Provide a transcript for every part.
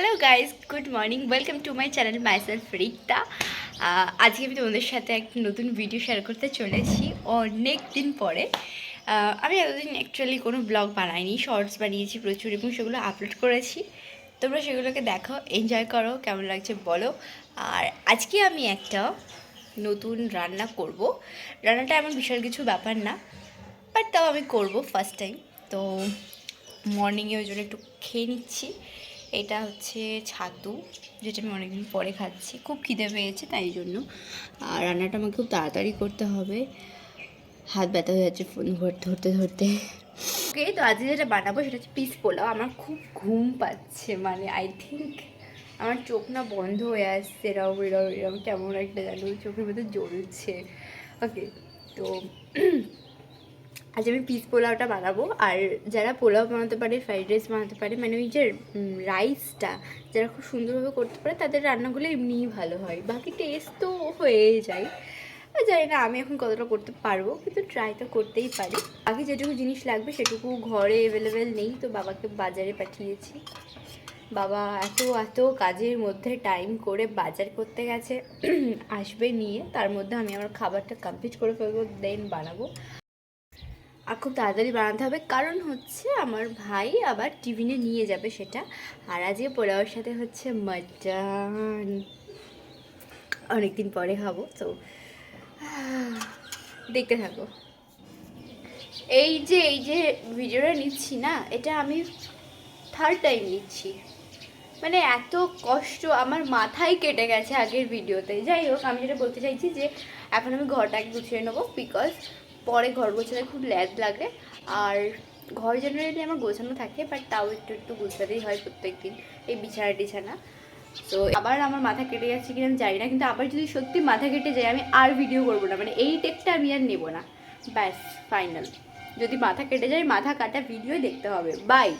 Hello guys good morning welcome to my channel myself Rikta আজকে আমি তোমাদের সাথে একটা নতুন ভিডিও শেয়ার করতে চলেছি। অনেক দিন পরে। আমি এতদিন অ্যাকচুয়ালি কোনো ব্লগ বানাইনি। শর্টস বানিয়েছি প্রচুর এবং সেগুলো আপলোড করেছি। তোমরা সেগুলোকে দেখো এনজয় করো, কেমন লাগছে বলো। আর আজকে আমি একটা নতুন রান্না করব। রান্নাটা এমন বিশাল কিছু ব্যাপার না বাট তাও আমি করব ফার্স্ট টাইম তো মর্নিংয়ে ওই জন্য একটু খেয়ে নিচ্ছি। এটা হচ্ছে ছাতু, যেটা আমি অনেকদিন পরে খাচ্ছি। খুব খিদে পেয়েছে তাই জন্য। আর রান্নাটা আমাকে খুব তাড়াতাড়ি করতে হবে। হাত ব্যথা হয়ে যাচ্ছে ফোন ধরতে ধরতে ধরতে। ওকে, তো আজকে যেটা বানাবো সেটা হচ্ছে পিস পোলাও। আমার খুব ঘুম পাচ্ছে মানে আই থিঙ্ক আমার চোখ না বন্ধ হয়ে আসছে, এরম এরম এরম, কেমন একটা জানো চোখের মধ্যে জ্বলছে। ওকে, তো আজ আমি পিস পোলাওটা বানাবো। আর যারা পোলাও বানাতে পারে, ফ্রাইড রাইস বানাতে পারে মানে ওই যে রাইসটা যারা খুব সুন্দরভাবে করতে পারে, তাদের রান্নাগুলো এমনিই ভালো হয়। বাকি টেস্ট তো হয়েই যায়। জানি না, আমি এখন কতটা করতে পারব, কিন্তু ট্রাই তো করতেই পারি। আগে যেটুকু জিনিস লাগবে, সেটুকু ঘরে অ্যাভেলেবেল নেই, তো বাবাকে বাজারে পাঠিয়েছি। বাবা এত এত কাজের মধ্যে টাইম করে বাজার করতে গেছে, আসবে নিয়ে। তার মধ্যে আমি আমার খাবারটা কমপ্লিট করে ফেলব দেন বানাবো। আর খুব তাড়াতাড়ি বানাতে হবে। কারণ হচ্ছে আমার ভাই আবার টিফিনে নিয়ে যাবে সেটা। আর আজকে পোলাওর সাথে হচ্ছে মাটন। অনেকদিন পরে খাব, তো দেখতে থাকো। এই যে এই যে ভিডিওটা নিচ্ছি না, এটা আমি থার্ড টাইম নিচ্ছি। মানে এত কষ্ট, আমার মাথায় কেটে গেছে আগের ভিডিওতে। যাই হোক, আমি যেটা বলতে চাইছি যে, এখন আমি ঘরটাকে গুছিয়ে নেব বিকজ পরে ঘর গোছাতে খুব ল্যাদ লাগে। আর ঘর জেনারেলি আমার গোছানো থাকে বাট তাও একটু একটু গুছাতেই হয় প্রত্যেক দিন এই বিছানা টিছানা। তো আবার আমার মাথা কেটে যাচ্ছে কিনা আমি জানি না, কিন্তু আবার যদি সত্যি মাথা কেটে যায়, আমি আর ভিডিও করব না। মানে এই টেপটা আমি আর নেব না। ব্যাস ফাইনাল যদি মাথা কেটে যায়, মাথা কাটা ভিডিও দেখতে হবে। বাই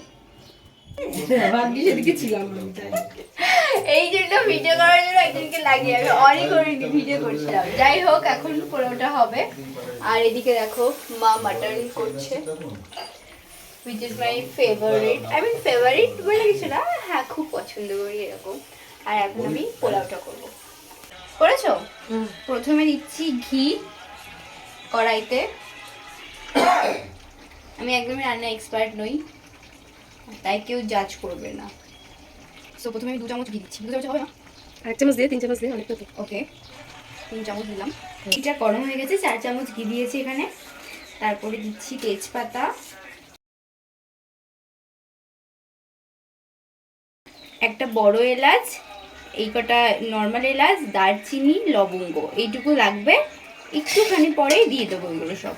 এদিকে ছিলাম। এই জন্য ভিডিও করার জন্য একজনকে লাগিয়ে আমি অনেক করে ভিডিও করছিলাম। যাই হোক এখন পোলাওটা হবে। আর এদিকে দেখো মা মাটন করছে which is my favourite I mean favourite বলে কিছু না হ্যাঁ খুব পছন্দ করি এরকম। আর এখন আমি পোলাওটা করব। করেছ? প্রথমে দিচ্ছি ঘি কড়াইতে। আমি একদমই রান্না এক্সপার্ট নই তাই কেউ জাজ করবে না। সো প্রথমে আমি দু চামচ ঘি দিচ্ছি। দু চামচ হবে না? এক চামচ দিয়ে তিন চামচ দিয়ে অনেকটা। ওকে তিন চামচ দিলাম। ঘিটা গরম হয়ে গেছে চার চামচ ঘি দিয়েছি এখানে। তারপরে দিচ্ছি তেজপাতা। একটা বড় এলাচ এই কটা নর্মাল এলাচ দারচিনি লবঙ্গ এইটুকু লাগবে। একটুখানি পরেই দিয়ে দেবো এগুলো সব।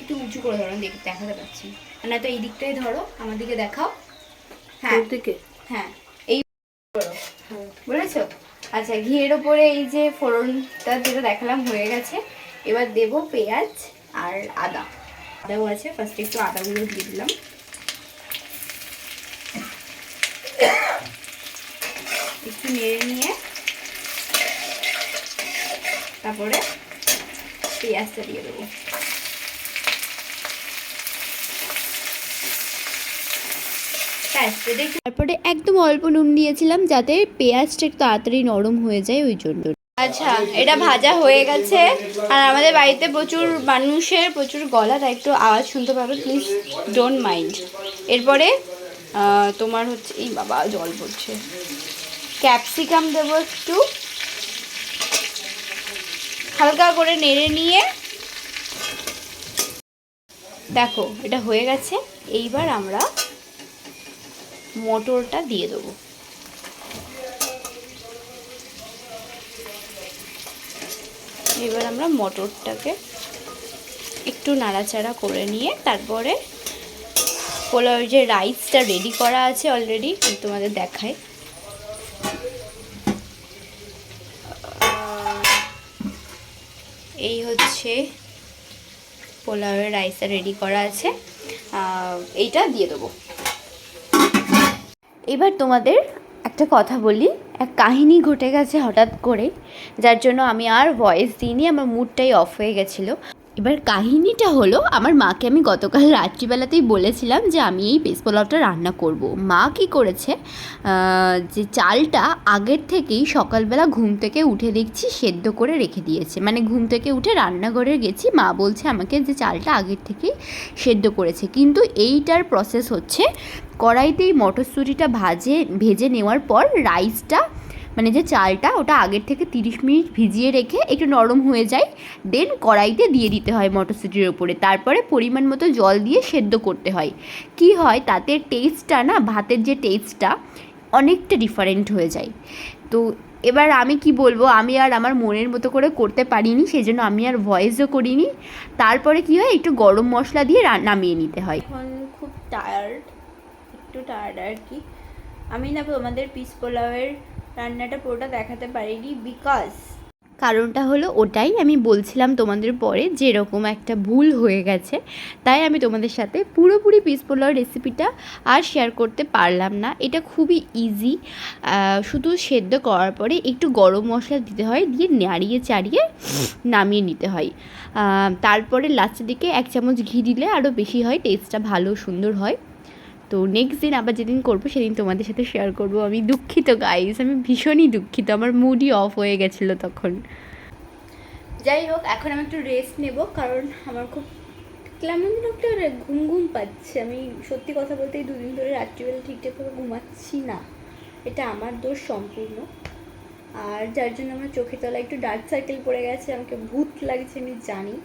একটু উঁচু করে ধরো দেখ দেখাতে পাচ্ছি আর না তো এই দিকটাই ধরো আমার দিকে দেখাও। হ্যাঁ? হ্যাঁ এই বুঝেছ? আচ্ছা ঘিয়ের ওপরে এই যে ফোড়নটা যেটা দেখালাম হয়ে গেছে এবার দেব পেঁয়াজ আর আদা। আদাও আছে ফার্স্টে একটু আদাগুলো দিয়ে দিলাম। একটু নেড়ে নিয়ে তারপরে পেঁয়াজটা দিয়ে দেবো। তারপরে একদম অল্প নুন দিয়েছিলাম যাতে পেঁয়াজটা একটু তাড়াতাড়ি নরম হয়ে যায় ওই জন্য। আচ্ছা এটা ভাজা হয়ে গেছে। আর আমাদের বাড়িতে প্রচুর মানুষের প্রচুর গলা তাই একটু আওয়াজ শুনতে পাবে। প্লিজ ডোন্ট মাইন্ড এরপরে তোমার হচ্ছে এই বাবা জল পড়ছে ক্যাপসিকাম দেবো একটু। হালকা করে নেড়ে নিয়ে। দেখো এটা হয়ে গেছে। এইবার আমরা মটরটা দিয়ে দেবো। এবার আমরা মটরটাকে একটু নাড়াচাড়া করে নিয়ে তারপরে পোলাওয়ের যে রাইসটা রেডি করা আছে অলরেডি তোমাদের দেখাই। এই হচ্ছে পোলাওয়ের রাইসটা রেডি করা আছে। এইটা দিয়ে দেবো। এবার তোমাদের একটা কথা বলি। এক কাহিনী ঘটে গেছে হঠাৎ করে, যার জন্য আমি আর ভয়েস দিইনি, আমার মুডটাই অফ হয়ে গেছিল। এবার কাহিনীটা হলো, আমার মাকে আমি গতকাল রাত্রিবেলাতেই বলেছিলাম যে আমি এই পেস পোলাওটা রান্না করব। মা কি করেছে যে চালটা আগের থেকেই সকালবেলা ঘুম থেকে উঠে দেখছি সেদ্ধ করে রেখে দিয়েছে। মানে ঘুম থেকে উঠে রান্নাঘরে গেছি, মা বলছে আমাকে যে চালটা আগের থেকেই সেদ্ধ করেছে। কিন্তু এইটার প্রসেস হচ্ছে, কড়াইতেই মটরশুঁটিটা ভাজে, ভেজে নেওয়ার পর রাইসটা মানে যে চালটা ওটা আগের থেকে তিরিশ মিনিট ভিজিয়ে রেখে একটু নরম হয়ে যায় দেন কড়াইতে দিয়ে দিতে হয় মটরশুঁটির ওপরে। তারপরে পরিমাণ মতো জল দিয়ে সেদ্ধ করতে হয়। কি হয়? তাতে টেস্টটা না, ভাতের যে টেস্টটা অনেকটা ডিফারেন্ট হয়ে যায়। তো এবার আমি কি বলব? আমি আর আমার মনের মতো করে করতে পারিনি সেই জন্য আমি আর ভয়েসও করিনি। তারপরে কি হয়? একটু গরম মশলা দিয়ে নামিয়ে নিতে হয়। এখন খুব টায়ার্ড একটু টায়ার্ড আর কি। আমি না তোমাদের পিস পোলাওয়ের রান্নাটা পুরোটা দেখাতে পারিনি বিকজ কারণটা হলো ওটাই আমি বলছিলাম তোমাদের পরে যে এরকম একটা ভুল হয়ে গেছে, তাই আমি তোমাদের সাথে পুরোপুরি পিস পোলাও রেসিপিটা আর শেয়ার করতে পারলাম না। এটা খুবই ইজি শুধু সেদ্ধ করার পরে একটু গরম মশলা দিতে হয়, দিয়ে নাড়িয়ে চাড়িয়ে নামিয়ে নিতে হয়। তারপরে লাস্টের দিকে এক চামচ ঘি দিলে আরও বেশি হয় টেস্টটা ভালো সুন্দর হয়। তো নেক্সট দিন আবার যেদিন করব, সেদিন তোমাদের সাথে শেয়ার করব। আমি দুঃখিত গাইস আমি ভীষণই দুঃখিত। আমার মুডই অফ হয়ে গেছিল তখন। যাই হোক, এখন আমি একটু রেস্ট নেব, কারণ আমার খুব যেন একটা ঘুম ঘুম পাচ্ছে। আমি সত্যি কথা বলতে এই দুদিন ধরে রাত্রিবেলা ঠিকঠাক করে ঘুমাচ্ছি না। এটা আমার দোষ সম্পূর্ণ। আর যার জন্য আমার চোখের তলায় একটু ডার্ক সার্কেল পড়ে গেছে, আমাকে ভূত লাগছে, আমি জানি।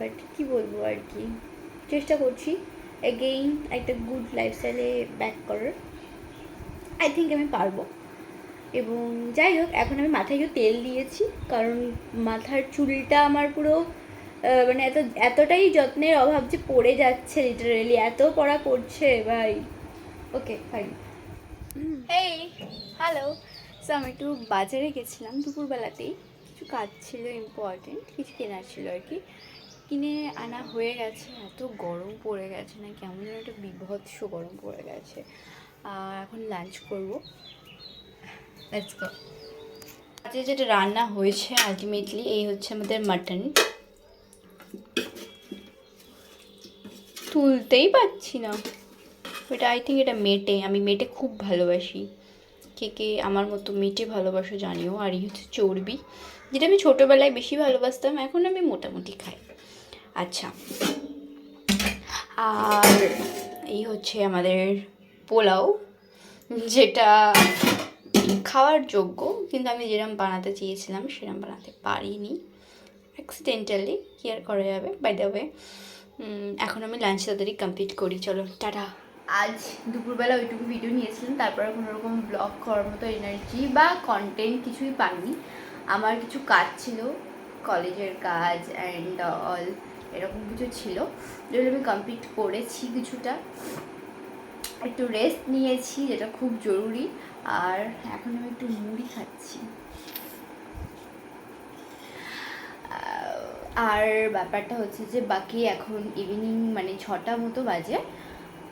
বাট কি বলব আর কি? চেষ্টা করছি। এগেইন একটা গুড লাইফস্টাইলে ব্যাক করার আই থিঙ্ক আমি পারব। এবং যাই হোক, এখন আমি মাথায় একটু তেল দিয়েছি, কারণ মাথার চুলটা আমার পুরো মানে এত, এতটাই যত্নের অভাব যে পড়ে যাচ্ছে লিটারেলি এত পড়া পড়ছে, ভাই। ওকে ফাইন এই হ্যালো সো আমি একটু বাজারে গেছিলাম দুপুরবেলাতেই, কিছু কাজ ছিল ইম্পর্টেন্ট কিছু কেনার ছিল আর কি। কিনে আনা হয়ে গেছে, এত গরম পড়ে গেছে না, কেমন যেন একটা বিভৎস গরম পড়ে গেছে। আর এখন লাঞ্চ করব। আজকে যেটা রান্না হয়েছে আলটিমেটলি এই হচ্ছে আমাদের মাটন তুলতেই পারছি না। এটা আই থিঙ্ক এটা মেটে, আমি মেটে খুব ভালোবাসি। কে কে আমার মতো মেটে ভালোবাসো জানিও। আর এই হচ্ছে চর্বি, যেটা আমি ছোটোবেলায় বেশি ভালোবাসতাম, এখন আমি মোটামুটি খাই। আচ্ছা। আর এই হচ্ছে আমাদের পোলাও, যেটা খাওয়ার যোগ্য, কিন্তু আমি যেরকম বানাতে চেয়েছিলাম সেরকম বানাতে পারিনি। অ্যাক্সিডেন্টালি কি আর করা যাবে বাই দ্য ওয়ে এখন আমি লাঞ্চ তাড়াতাড়ি কমপ্লিট করি, চলো, টাটা। আজ দুপুরবেলা ওইটুকু ভিডিও নিয়েছিলাম, তারপরে কোনো রকম ব্লগ করার মতো এনার্জি বা কন্টেন্ট কিছুই পাইনি। আমার কিছু কাজ ছিল কলেজের কাজ অ্যান্ড অল এরকম কিছু ছিল। যেগুলো আমি কমপ্লিট করেছি কিছুটা। একটু রেস্ট নিয়েছি, যেটা খুব জরুরি। আর এখন আমি একটু মুড়ি খাচ্ছি। আর ব্যাপারটা হচ্ছে যে, বাকি এখন ইভিনিং মানে ছটা মতো বাজে।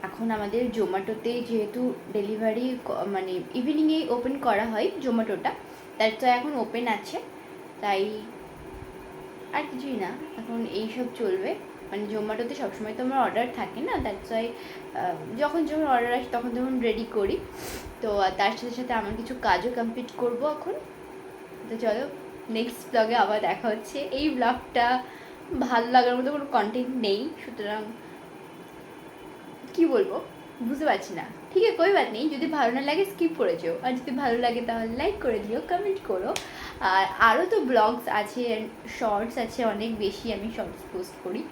এখন আমাদের জোম্যাটোতে যেহেতু ডেলিভারি মানে ইভিনিংয়েই ওপেন করা হয় জোম্যাটোটা। তার তো এখন ওপেন আছে। তাই আর কিছুই না। এখন এইসব চলবে। মানে জোম্যাটোতে সবসময় তো আমার অর্ডার থাকে না দ্যাটস ওয়াই যখন যখন অর্ডার আসে তখন তখন রেডি করি। তো তার সাথে সাথে আমার কিছু কাজও কমপ্লিট করব এখন। তো চলো নেক্সট ব্লগে আবার দেখা হচ্ছে। এই ব্লগটা ভালো লাগার মতো কোনো কন্টেন্ট নেই, সুতরাং কি বলব? বুঝতে পারছি না। ঠিক আছে কই বাত নেই। যদি ভালো না লাগে স্কিপ করে যেও। আর যদি ভালো লাগে, তাহলে লাইক করে দিও কমেন্ট করো। আর আরও তো ব্লগস আছে শর্টস আছে, অনেক বেশি আমি শর্টস পোস্ট করি।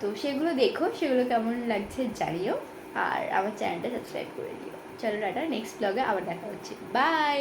তো সেগুলো দেখো, সেগুলো কেমন লাগছে জানিও। আর আমার চ্যানেলটা সাবস্ক্রাইব করে দিও। চলো টাটা নেক্সট ব্লগে আবার দেখা হচ্ছে। বাই